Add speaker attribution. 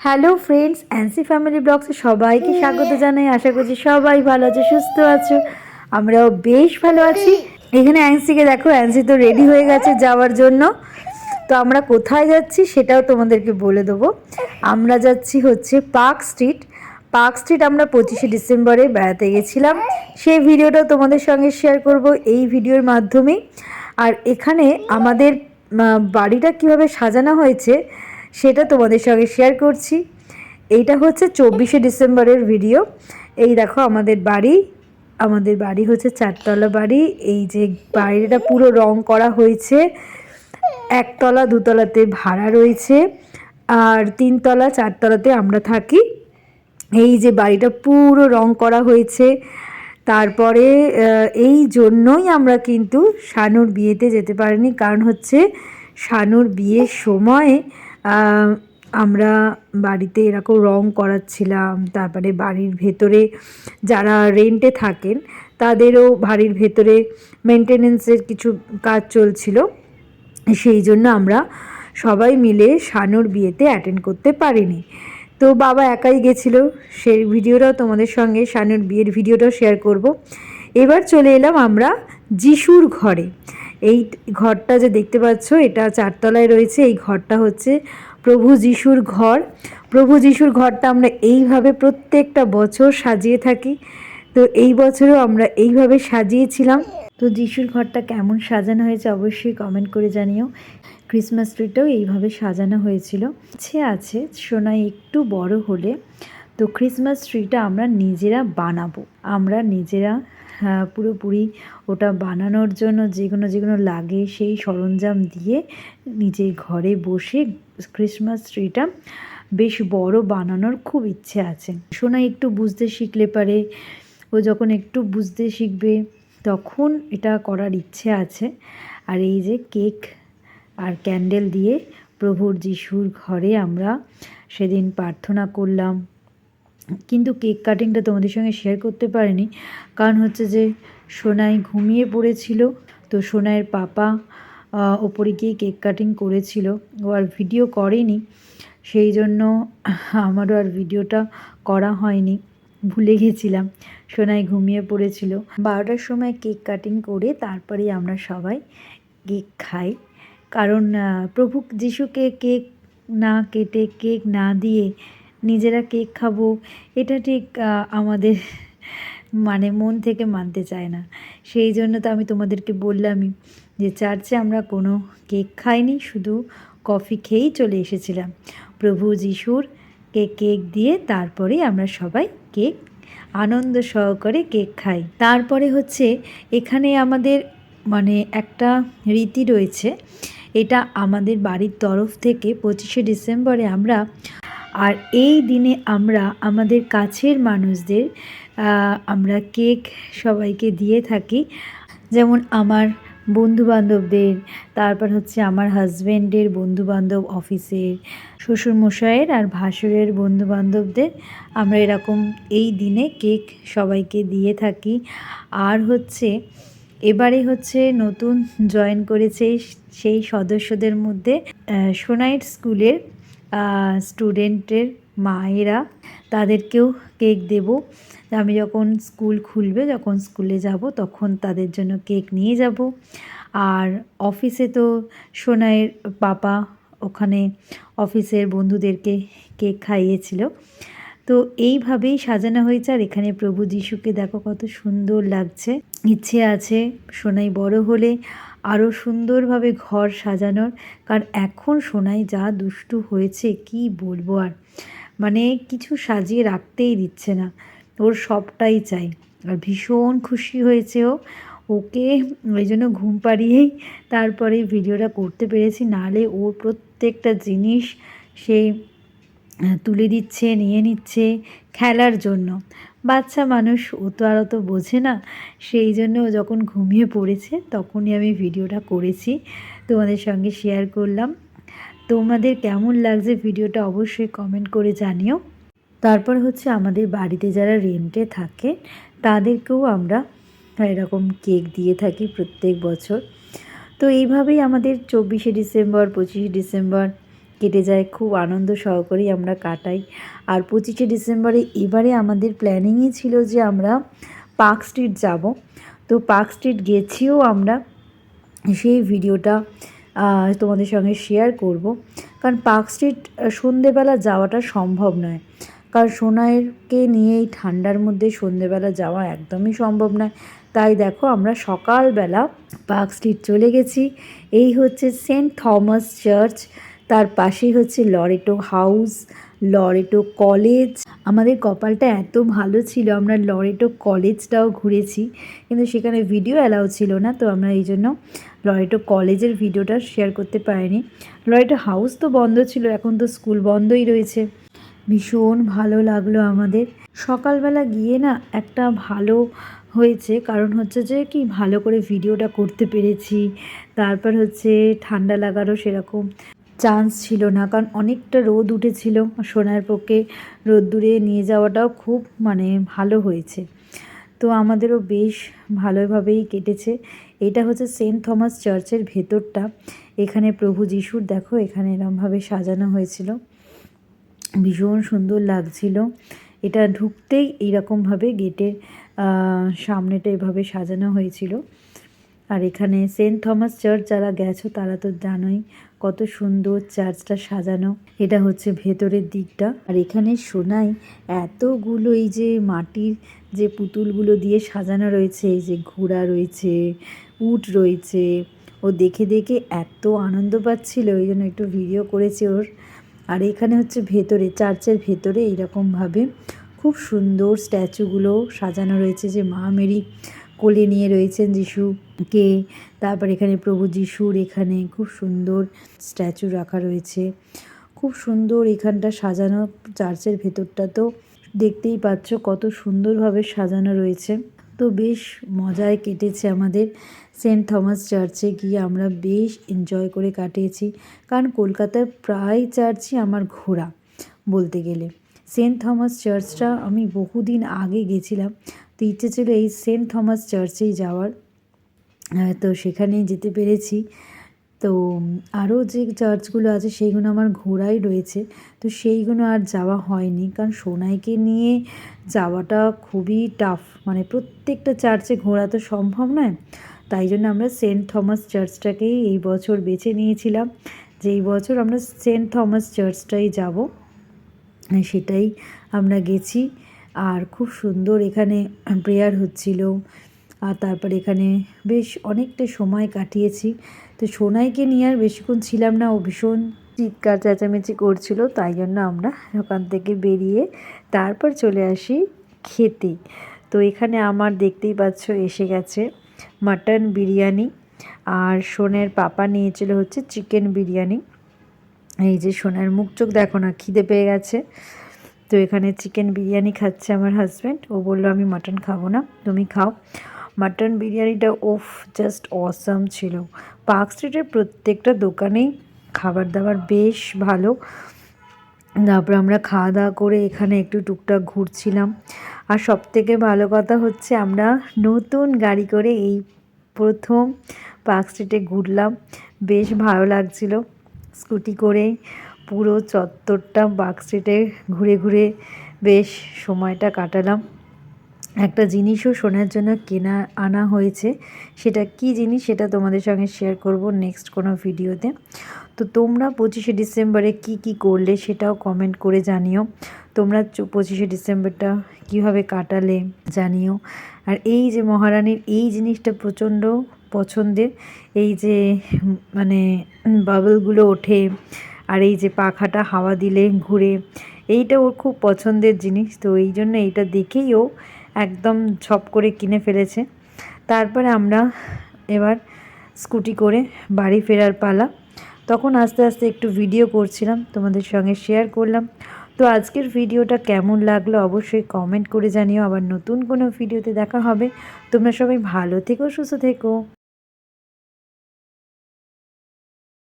Speaker 1: Hello friends অ্যান্সি family ব্লগসে সবাইকে স্বাগত জানাই। আশা করছি সবাই ভালো আছে সুস্থ আছো। আমরাও বেশ ভালো আছি। এখানে অ্যান্সিকে দেখো অ্যান্সি তো রেডি হয়ে গেছে যাওয়ার জন্য। তো আমরা কোথায় যাচ্ছি সেটাও তোমাদেরকে বলে দেবো। আমরা যাচ্ছি হচ্ছে পার্ক স্ট্রিট পার্ক স্ট্রিট আমরা পঁচিশে ডিসেম্বরে বেড়াতে গেছিলাম। সেই ভিডিওটাও তোমাদের সঙ্গে শেয়ার করব এই ভিডিওর মাধ্যমেই। আর এখানে আমাদের বাড়িটা কীভাবে সাজানো হয়েছে সেটা তোমাদের সঙ্গে শেয়ার করছি। এইটা হচ্ছে চব্বিশে ডিসেম্বরের ভিডিও এই দেখো আমাদের বাড়ি আমাদের বাড়ি হচ্ছে চারতলা বাড়ি। এই যে বাড়িটা পুরো রং করা হয়েছে, একতলা দুতলাতে ভাড়া রয়েছে, আর তিনতলা চারতলাতে আমরা থাকি। এই যে বাড়িটা পুরো রং করা হয়েছে। তারপরে এই জন্যই আমরা কিন্তু শানুর বিয়েতে যেতে পারিনি, কারণ হচ্ছে শানুর বিয়ের সময় আমরা বাড়িতে এরকম রং করাচ্ছিলাম, তারপরে বাড়ির ভেতরে যারা রেন্টে থাকেন, তাদেরও বাড়ির ভেতরে মেনটেনেন্সের কিছু কাজ চলছিল। সেই জন্য আমরা সবাই মিলে শানুর বিয়েতে অ্যাটেন্ড করতে পারিনি। তো বাবা একাই গেছিল, সেই ভিডিওটাও তোমাদের সঙ্গে শানুর বিয়ের ভিডিওটাও শেয়ার করব। এবার চলে এলাম আমরা যিশুর ঘরে। এই ঘরটা যে দেখতে পাচ্ছ, এটা চারতলায় রয়েছে। এই ঘরটা হচ্ছে প্রভু যিশুর ঘর। প্রভু যিশুর ঘরটা আমরা এইভাবে প্রত্যেকটা বছর সাজিয়ে থাকি। তো এই বছরও আমরা এইভাবে সাজিয়েছিলাম। তো যিশুর ঘরটা কেমন সাজানো হয়েছে অবশ্যই কমেন্ট করে জানিও। ক্রিসমাস ট্রিটাও এইভাবে সাজানো হয়েছিল। ইচ্ছে আছে সোনাই একটু বড় হলে। তো ক্রিসমাস ট্রিটা আমরা নিজেরা বানাবো। আমরা নিজেরা পুরোপুরি ওটা বানানোর জন্য যেগুলো যেগুলো লাগে সেই সরঞ্জাম দিয়ে নিজের ঘরে বসে ক্রিসমাস ট্রিটা বেশ বড় বানানোর খুব ইচ্ছে আছে। সোনা একটু বুঝতে শিখলে পারে, ও যখন একটু বুঝতে শিখবে তখন এটা করার ইচ্ছে আছে। আর এই যে কেক আর ক্যান্ডেল দিয়ে প্রভুর যিশুর ঘরে আমরা সেদিন প্রার্থনা করলাম। কিন্তু কেক কাটিংটা তোমাদের সঙ্গে শেয়ার করতে পারিনি। কারণ হচ্ছে যে, সোনাই ঘুমিয়ে পড়েছিল, তো সোনাইয়ের পাপা ওপরে গিয়ে কেক কাটিং করেছিল। ও আর ভিডিও করেনি। সেই জন্য আমারও আর ভিডিওটা করা হয়নি। ভুলে গেছিলাম, সোনাই ঘুমিয়ে পড়েছিল। বারোটার সময় কেক কাটিং করে তারপরে আমরা সবাই কেক খাই। কারণ প্রভু যিশুকে কেক না কেটে, কেক না দিয়ে নিজেরা কেক খাব, এটা ঠিক আমাদের মানে মন থেকে মানতে চায় না। সেই জন্য তো আমি তোমাদেরকে বললামই যে চার্চে আমরা কোনো কেক খাইনি, শুধু কফি খেয়েই চলে এসেছিলাম। প্রভু যিশুর কে কেক দিয়ে তারপরেই আমরা সবাই কেক, আনন্দ সহকারে কেক খাই। তারপরে হচ্ছে এখানে আমাদের মানে একটা রীতি রয়েছে, এটা আমাদের বাড়ির তরফ থেকে পঁচিশে ডিসেম্বরে আমরা আর এই দিনে আমরা আমাদের কাছের মানুষদের আমরা কেক সবাইকে দিয়ে থাকি। যেমন আমার বন্ধুবান্ধবদের, তারপর হচ্ছে আমার হাজব্যান্ডের বন্ধুবান্ধব অফিসের, শ্বশুরমশাইয়ের আর ভাসুরের বন্ধুবান্ধবদের, আমরা এরকম এই দিনে কেক সবাইকে দিয়ে থাকি। আর হচ্ছে, এবারে হচ্ছে নতুন জয়েন করেছে সেই সদস্যদের মধ্যে সোনাইট স্কুলের স্টুডেন্টের মায়েরা তাদেরকেও কেক দেব। আমি যখন স্কুল খুলবে, যখন স্কুলে যাব, তখন তাদের জন্য কেক নিয়ে যাব। আর অফিসে তো সোনাইয়ের পাপা ওখানে অফিসের বন্ধুদেরকে কেক খাইয়েছিল। তো এইভাবেই সাজানো হয়েছে, আর এখানে প্রভু যিশুকে দেখো কত সুন্দর লাগছে। ইচ্ছে আছে সোনাই বড় হলে আরও সুন্দরভাবে ঘর সাজানোর। কারণ এখন সোনাই যা দুষ্টু হয়েছে কি বলব আর? মানে কিছু সাজিয়ে রাখতেই দিচ্ছে না। ওর সবটাই চাই। আর ভীষণ খুশি হয়েছে ও। ওকে ওই জন্য ঘুম পাড়িয়েই তারপরে ভিডিওটা করতে পেরেছি। নাহলে ওর প্রত্যেকটা জিনিস সে আহ, তুলে দিচ্ছে, নিয়ে নিচ্ছে খেলার জন্য। বাচ্চা মানুষ, ও তো আর অত বোঝে না। সেই জন্য যখন ঘুমিয়ে পড়েছে, তখনই আমি ভিডিওটা করেছি, তোমাদের সঙ্গে শেয়ার করলাম। তোমাদের কেমন লাগছে ভিডিওটা অবশ্যই কমেন্ট করে জানিও। তারপর হচ্ছে আমাদের বাড়িতে যারা রেন্টে থাকে, তাদেরকেও আমরা এরকম কেক দিয়ে থাকি প্রত্যেক বছর। তো এইভাবেই আমাদের চব্বিশে ডিসেম্বর, পঁচিশে ডিসেম্বর কেটে যায়, খুব আনন্দ সহকারেই আমরা কাটাই। আর পঁচিশে ডিসেম্বরে এবারে আমাদের প্ল্যানিংই ছিল যে আমরা পার্ক স্ট্রিট যাব। তো পার্ক স্ট্রিট গেছিও আমরা সেই ভিডিওটা তোমাদের সঙ্গে শেয়ার করব। কারণ পার্ক স্ট্রিট সন্ধেবেলা যাওয়াটা সম্ভব নয়। কারণ সোনাইয়েরকে নিয়ে এই ঠান্ডার মধ্যে সন্ধেবেলা যাওয়া একদমই সম্ভব নয়। তাই দেখো আমরা সকালবেলা পার্ক স্ট্রিট চলে গেছি। এই হচ্ছে সেন্ট থমাস চার্চ তার পাশেই হচ্ছে লরেটো হাউস লরেটো কলেজ আমাদের কপালটা এত ভালো ছিল, আমরা লরেটো কলেজটাও ঘুরেছি, কিন্তু সেখানে ভিডিও অ্যালাউ ছিল না, তো আমরা এই জন্য লরেটো কলেজের ভিডিওটা শেয়ার করতে পারিনি। লরেটো হাউস তো বন্ধ ছিল, এখন তো স্কুল বন্ধই রয়েছে। ভীষণ ভালো লাগল আমাদের। সকালবেলা গিয়ে না একটা ভালো হয়েছে, কারণ হচ্ছে যে কি ভালো করে ভিডিওটা করতে পেরেছি, তারপর হচ্ছে ঠান্ডা লাগারও সেরকম। চান্স ছিল না, কারণ অনেকটা রোদ উঠেছিল সোনার পক্ষে। রোদ্দুরে নিয়ে যাওয়াটাও খুব মানে ভালো হয়েছে। তো আমাদেরও বেশ ভালোভাবেই কেটেছে। এটা হচ্ছে সেন্ট থমাস চার্চের ভেতরটা। এখানে প্রভু যিশুর, দেখো, এখানে এরমভাবে সাজানো হয়েছিল। ভীষণ সুন্দর লাগছিল। এটা ঢুকতেই এইরকমভাবে গেটের সামনেটা এভাবে সাজানো হয়েছিল। আর এখানে সেন্ট থমাস চার্চ যারা গেছো, তারা তো জানোই কত সুন্দর চার্চটা সাজানো। এটা হচ্ছে ভেতরের দিকটা। আর এখানে সোনাই এতগুলো এই যে মাটির যে পুতুলগুলো দিয়ে সাজানো রয়েছে, এই যে ঘোড়া রয়েছে, উট রয়েছে, ও দেখে দেখে এত আনন্দ পাচ্ছিল ওই জন্য একটু ভিডিও করেছে ওর। আর এখানে হচ্ছে ভেতরে, চার্চের ভেতরে এইরকমভাবে খুব সুন্দর স্ট্যাচুগুলো সাজানো রয়েছে, যে মা মেরি কোলে নিয়ে রয়েছেন যিশুকে। তারপর এখানে প্রভু যিশুর এখানে খুব সুন্দর স্ট্যাচু রাখা রয়েছে। খুব সুন্দর এখানটা সাজানো, চার্চের ভেতরটা তো দেখতেই পাচ্ছ কত সুন্দরভাবে সাজানো রয়েছে। তো বেশ মজায় কেটেছে আমাদের সেন্ট থমাস চার্চে গিয়ে আমরা বেশ এনজয় করে কাটিয়েছি। কারণ কলকাতার প্রায় চার্চই আমার ঘোরা বলতে গেলে। সেন্ট থমাস চার্চটা আমি বহুদিন আগে গেছিলাম। তো ইচ্ছে ছিল এই সেন্ট থমাস চার্চেই যাওয়ার। তো সেখানেই যেতে পেরেছি। তো আরও যে চার্চগুলো আছে সেইগুলো আমার ঘোরাই রয়েছে। তো সেইগুলো আর যাওয়া হয়নি। কারণ সোনাইকে নিয়ে যাওয়াটা খুবই টাফ মানে প্রত্যেকটা চার্চে ঘোরা তো সম্ভব নয়। তাই জন্য আমরা সেন্ট থমাস চার্চটাকেই এই বছর বেছে নিয়েছিলাম। যে এই বছর আমরা সেন্ট থমাস চার্চটাই যাব। সেটাই আমরা গেছি। আর খুব সুন্দর এখানে প্রেয়ার হচ্ছিল। আর তারপর এখানে বেশ অনেকটা সময় কাটিয়েছি। তো সোনাইকে নিয়ে আর বেশিক্ষণ ছিলাম না, ও ভীষণ চিৎকার চেঁচামেচি করছিল, তাই জন্য আমরা ওখান থেকে বেরিয়ে তারপর চলে আসি খেতে। তো এখানে আমার দেখতেই পাচ্ছ এসে গেছে মাটন বিরিয়ানি। আর সোনের পাপা নিয়েছিল হচ্ছে চিকেন বিরিয়ানি। এই যে সোনার মুখ চোখ দেখো না, খিদে পেয়ে গেছে। তো এখানে চিকেন বিরিয়ানি খাচ্ছে আমার হাজব্যান্ড ও বলল, আমি মাটন খাব না, তুমি খাও। মাটন বিরিয়ানিটা ওফ জাস্ট অসাম ছিল। পার্ক স্ট্রিটের প্রত্যেকটা দোকানেই খাবার দাবার বেশ ভালো। তারপর আমরা খাওয়া দাওয়া করে এখানে একটু টুকটাক ঘুরছিলাম। আর সব থেকে ভালো কথা হচ্ছে, আমরা নতুন গাড়ি করে এই প্রথম পার্ক স্ট্রিটে ঘুরলাম। বেশ ভালো লাগছিল। স্কুটি করে পুরো চত্বরটা পার্ক স্ট্রিটে ঘুরে ঘুরে বেশ সময়টা কাটালাম। একটা জিনিসও শোনার জন্য কেনা, আনা হয়েছে। সেটা কি জিনিস সেটা তোমাদের সঙ্গে শেয়ার করব নেক্সট কোনো ভিডিওতে তো তোমরা পঁচিশে ডিসেম্বরে কি কি করলে সেটাও কমেন্ট করে জানিও। তোমরা পঁচিশে ডিসেম্বরটা কীভাবে কাটালে জানিও। আর এই যে মহারানীর এই জিনিসটা প্রচণ্ড পছন্দের, এই যে মানে বাবলগুলো ওঠে আর এই যে পাখাটা হাওয়া দিলে ঘুরে, এইটা ওর খুব পছন্দের জিনিস, তো এই জন্য এইটা দেখেই ও একদম ছপ করে কিনে ফেলেছে। তারপরে আমরা এবার স্কুটি করে বাড়ি ফেরার পালা। তখন আস্তে আস্তে একটু ভিডিও করছিলাম, তোমাদের সঙ্গে শেয়ার করলাম। তো আজকের ভিডিওটা কেমন লাগল অবশ্যই কমেন্ট করে জানিও। আবার নতুন কোনো ভিডিওতে দেখা হবে। তোমরা সবাই ভালো থেকো, সুস্থ থেকো।